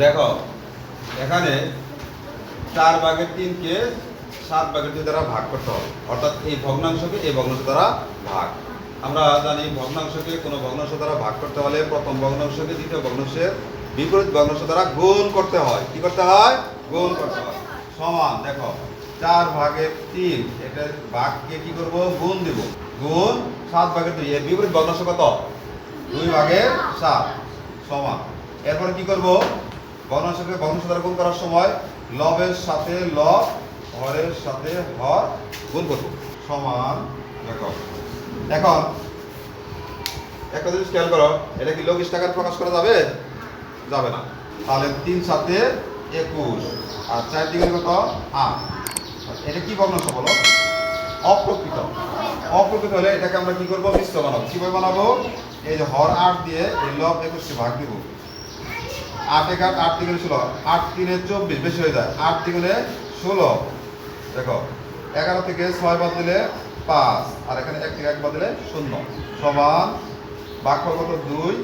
দেখো, এখানে চার ভাগের তিনকে সাত ভাগের দুই দ্বারা ভাগ করতে হবে। অর্থাৎ এই ভগ্নাংশকে এই ভগ্নাংশ দ্বারা ভাগ। আমরা জানি ভগ্নাংশকে কোনো ভগ্নাংশ দ্বারা ভাগ করতে হলে প্রথম ভগ্নাংশকে দ্বিতীয় ভগ্নাংশের বিপরীত ভগ্নাংশ দ্বারা গুণ করতে হয়। কি করতে হয়? গুণ করতে হয়। সমান, দেখো, চার ভাগের তিন এটা ভাগকে কি করব? গুণ দিব। গুণ সাত ভাগের দুই, এর বিপরীত ভগ্নাংশ কত? দুই ভাগের সাত। সমান। এরপর কি করব? ভগ্নাংশকে ভগ্নাংশ দ্বারা গুণ করার সময় লবের সাথে লব হরের সাথে হর গুণ করব সমান দেখো এখন, একটা জিনিস খেয়াল করো, এটা কি লঘিষ্ঠ আকারে প্রকাশ করা যাবে? যাবে না। তাহলে তিন সাথে একুশ। আর চার দিকে কত? আট। এটা কি ভগ্নাংশ বলো? অপ্রকৃত। অপ্রকৃত হলে এটাকে আমরা কি করব? মিশ্র বানাবো। কীভাবে বানাবো? এই যে হর আট দিয়ে এই লব একুশকে ভাগ দিব। আট এক আট আট তিনে ষোলো আট তিনে চব্বিশ বেশি হয়ে যায়। আট তিনে ষোলো। দেখো এগারো থেকে ছয় বাদ দিলে পাঁচ আর এখানে এক থেকে এক বাদ দিলে শূন্য। সমান বাক্য কত দুই।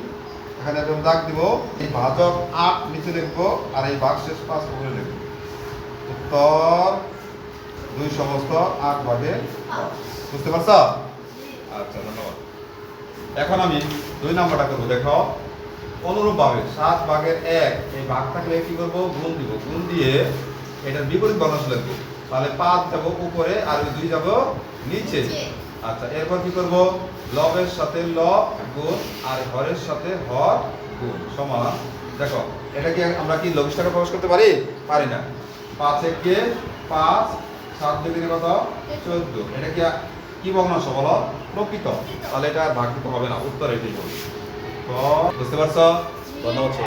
এখানে এরকম দাগ দিব। এই ভাজক আট নিচে লিখব আর এই ভাগ শেষ পাঁচ উপরে লিখব। উত্তর দুই সমস্ত আট ভাগে বুঝতে পারছ? আচ্ছা ধন্যবাদ। এখন আমি দুই নাম্বারটা করব। দেখো অনুরূপভাবে সাত ভাগের এক এই ভাগ থাকলে কি করব? গুণ দিব। গুণ দিয়ে এটার বিপরীত ভগ্নাংশ লিখব। তাহলে পাঁচ যাব উপরে আর দুই যাব নিচে। আচ্ছা এরপর কি করব? লবের সাথে লব গুণ আর হরের সাথে হর গুণ সমান। দেখো এটা কি আমরা কি লঘিষ্ঠাকে প্রকাশ করতে পারি? পারি না। পাঁচ একে পাঁচ সাত দুই কত? চোদ্দ। এটা কি কি ভগ্নাংশ বলো? প্রকৃত। তাহলে এটা ভাগ হবে না। উত্তর এটাই হবে। তো বুঝতে পারছ ধন্যবাদ